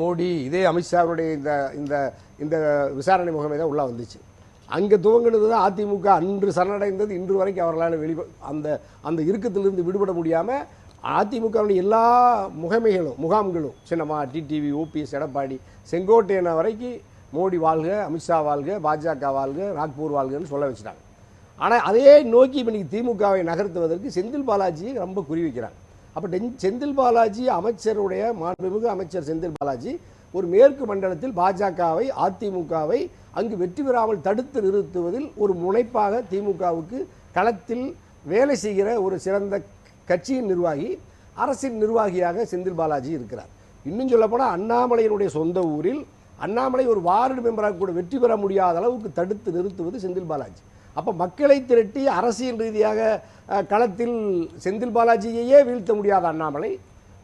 மோடி இதே அமித்ஷாவுடைய இந்த இந்த இந்த விசாரணை முகமை தான் உள்ளே வந்துச்சு. அங்கே துவங்கினது தான் அதிமுக அன்று சரணடைந்தது இன்று வரைக்கும் அவர்களால் வெளி அந்த அந்த இறுக்கத்திலிருந்து விடுபட முடியாமல் அதிமுகவுடைய எல்லா முகமைகளும் முகாம்களும் சின்னம்மா டிடிவி ஓபிஎஸ் எடப்பாடி செங்கோட்டையனை வரைக்கும் மோடி வாழ்க அமித்ஷா வாழ்க பாஜக வாழ்க நாக்பூர் வாழ்கன்னு சொல்ல வச்சுட்டாங்க. ஆனால் அதே நோக்கி இப்போ இன்னைக்கு திமுகவை நகர்த்துவதற்கு செந்தில் பாலாஜியை ரொம்ப குறி வைக்கிறாங்க. அப்போ டென் செந்தில் பாலாஜி அமைச்சருடைய மாண்புமிகு அமைச்சர் செந்தில் பாலாஜி ஒரு மேற்கு மண்டலத்தில் பாஜகவை அதிமுகவை அங்கு வெற்றி பெறாமல் தடுத்து நிறுத்துவதில் ஒரு முனைப்பாக திமுகவுக்கு களத்தில் வேலை செய்கிற ஒரு சிறந்த கட்சியின் நிர்வாகி அரசின் நிர்வாகியாக செந்தில் பாலாஜி இருக்கிறார். இன்னும் சொல்லப்போனால் அண்ணாமலையினுடைய சொந்த ஊரில் அண்ணாமலை ஒரு வார்டு மெம்பராக கூட வெற்றி பெற முடியாத அளவுக்கு தடுத்து நிறுத்துவது செந்தில் பாலாஜி. அப்போ மக்களை திரட்டி அரசியல் ரீதியாக களத்தில் செந்தில் பாலாஜியையே வீழ்த்த முடியாத அண்ணாமலை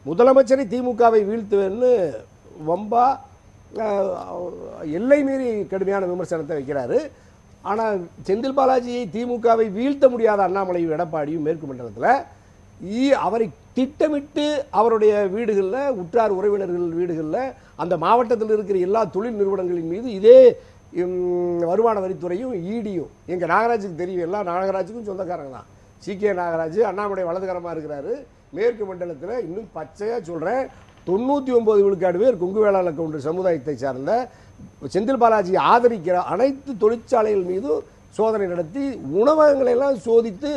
முதலமைச்சரை திமுகவை வீழ்த்துவேன்னு வம்பா எல்லை மீறி கடுமையான விமர்சனத்தை வைக்கிறாரு. ஆனால் செந்தில் பாலாஜியை திமுகவை வீழ்த்த முடியாத அண்ணாமலையும் எடப்பாடியும் மேற்கு மண்டலத்தில் அவரை திட்டமிட்டு அவருடைய வீடுகளில் உற்றார் உறவினர்கள் வீடுகளில் அந்த மாவட்டத்தில் இருக்கிற எல்லா தொழில் நிறுவனங்களின் மீது இதே வருமான வரித்துறையும் ஈடியும் எங்கள் நாகராஜுக்கு தெரியும் எல்லா நாகராஜுக்கும் சொந்தக்காரங்க தான். சி கே நாகராஜ் அண்ணாமலை வலதுகரமாக இருக்கிறாரு. மேற்கு மண்டலத்தில் இன்னும் பச்சையாக சொல்கிறேன் தொண்ணூற்றி ஒம்பது விழுக்காடு பேர் கொங்கு வேளாளர் கவுண்டர் சமுதாயத்தை சார்ந்த. செந்தில் பாலாஜி ஆதரிக்கிற அனைத்து தொழிற்சாலைகள் மீதும் சோதனை நடத்தி உணவகங்களை எல்லாம் சோதித்து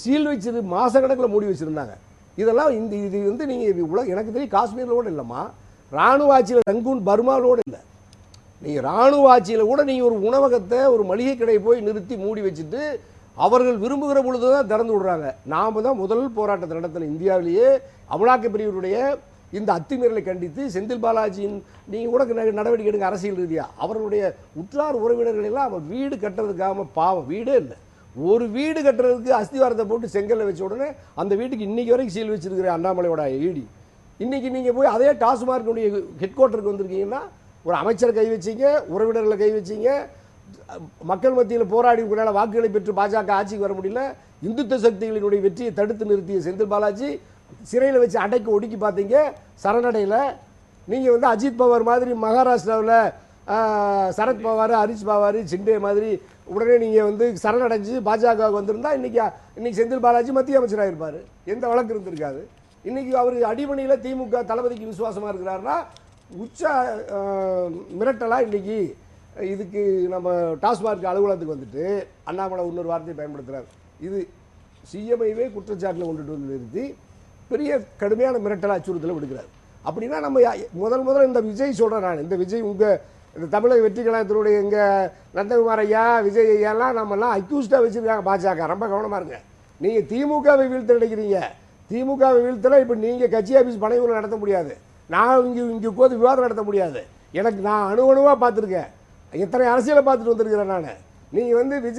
சீல் வச்சிரு மாதக்கணக்கில் மூடி வச்சுருந்தாங்க. இதெல்லாம் இந்த இது வந்து நீங்கள் உலக எனக்கு தெரியும் காஷ்மீரில் கூட இல்லைம்மா. ராணுவ ஆட்சியில் ரங்கூன் பர்மாவோடு நீ நீங்கள் ராணுவ ஆட்சியில் கூட நீங்கள் ஒரு உணவகத்தை ஒரு மளிகை கடையை போய் நிறுத்தி மூடி வச்சுட்டு அவர்கள் விரும்புகிற பொழுது தான் திறந்து விடுறாங்க. நாம் தான் முதல் போராட்டத்தை நடத்தின இந்தியாவிலேயே அமலாக்க பிரிவினுடைய இந்த அத்துமீறலை கண்டித்து செந்தில் பாலாஜியின் நீங்கள் கூட நடவடிக்கை எடுங்க அரசியல் ரீதியாக அவர்களுடைய உற்றார் உறவினர்களெல்லாம் அவன் வீடு கட்டுறதுக்காக பாவம் வீடே இல்லை. ஒரு வீடு கட்டுறதுக்கு அஸ்திவாரத்தை போட்டு செங்கல்ல வச்ச உடனே அந்த வீட்டுக்கு இன்னைக்கு வரைக்கும் சீல் வச்சிருக்கிற அண்ணாமலையோட ஈடி இன்னைக்கு நீங்கள் போய் அதே டாஸ்மார்க்கினுடைய ஹெட் குவார்ட்டருக்கு வந்திருக்கீங்கன்னா ஒரு அமைச்சர் கை வச்சீங்க உறவினர்களை கை வச்சிங்க மக்கள் மத்தியில் போராடி உங்களால் வாக்குகளை பெற்று பாஜக ஆட்சிக்கு வர முடியல. இந்துத்துவ சக்திகளினுடைய வெற்றியை தடுத்து நிறுத்திய செந்தில் பாலாஜி சிறையில் வச்சு அடைக்க ஒடுக்கி பார்த்தீங்க சரணடையில். நீங்கள் வந்து அஜித் பவார் மாதிரி மகாராஷ்டிராவில் சரத் பவார் ஹரிஷ் பவார் சிண்டே மாதிரி உடனே நீங்கள் வந்து சரணடைஞ்சு பாஜக வந்திருந்தா இன்றைக்கி இன்றைக்கி செந்தில் பாலாஜி மத்திய அமைச்சராக இருப்பார். எந்த வழக்கு இருந்திருக்காது. இன்றைக்கி அவர் அடிமணியில் திமுக தளபதிக்கு விசுவாசமாக இருக்கிறாருன்னா உச்ச மிரட்டலாக இன்றைக்கி இதுக்கு நம்ம டாஸ்மார்க் அலுவலகத்துக்கு வந்துட்டு அண்ணாமலை இன்னொரு வார்த்தையை பயன்படுத்துகிறார் இது சிஎம்ஐவே குற்றச்சாட்டில் கொண்டுட்டு வந்து நிறுத்தி பெரிய கடுமையான மிரட்டல் அச்சுறுத்தலை விடுக்கிறார். அப்படின்னா நம்ம யா- முதல் இந்த விஜய் சொல்கிறேன் நான். இந்த விஜய் உங்கள் இந்த தமிழக வெற்றி கழகத்தினுடைய எங்கள் நந்தகுமார் ஐயா விஜய் ஐயாலாம் நம்மலாம் அக்யூஸ்டாக வச்சுருக்காங்க பாஜக. ரொம்ப கவனமாக இருங்க. நீங்கள் திமுகவை வீழ்த்த நினைக்கிறீங்க. திமுகவை வீழ்த்தல இப்போ நீங்கள் கட்சி ஆஃபீஸ் பணையூரில் நடத்த முடியாது. நான் இங்கே இங்கே போது விவாதம் நடத்த முடியாது. எனக்கு நான் அணு அணுவாக பார்த்துருக்கேன். எத்தனை அரசியலை பார்த்துட்டு வந்திருக்கிறேன் நான். நீங்கள் வந்து விஜய்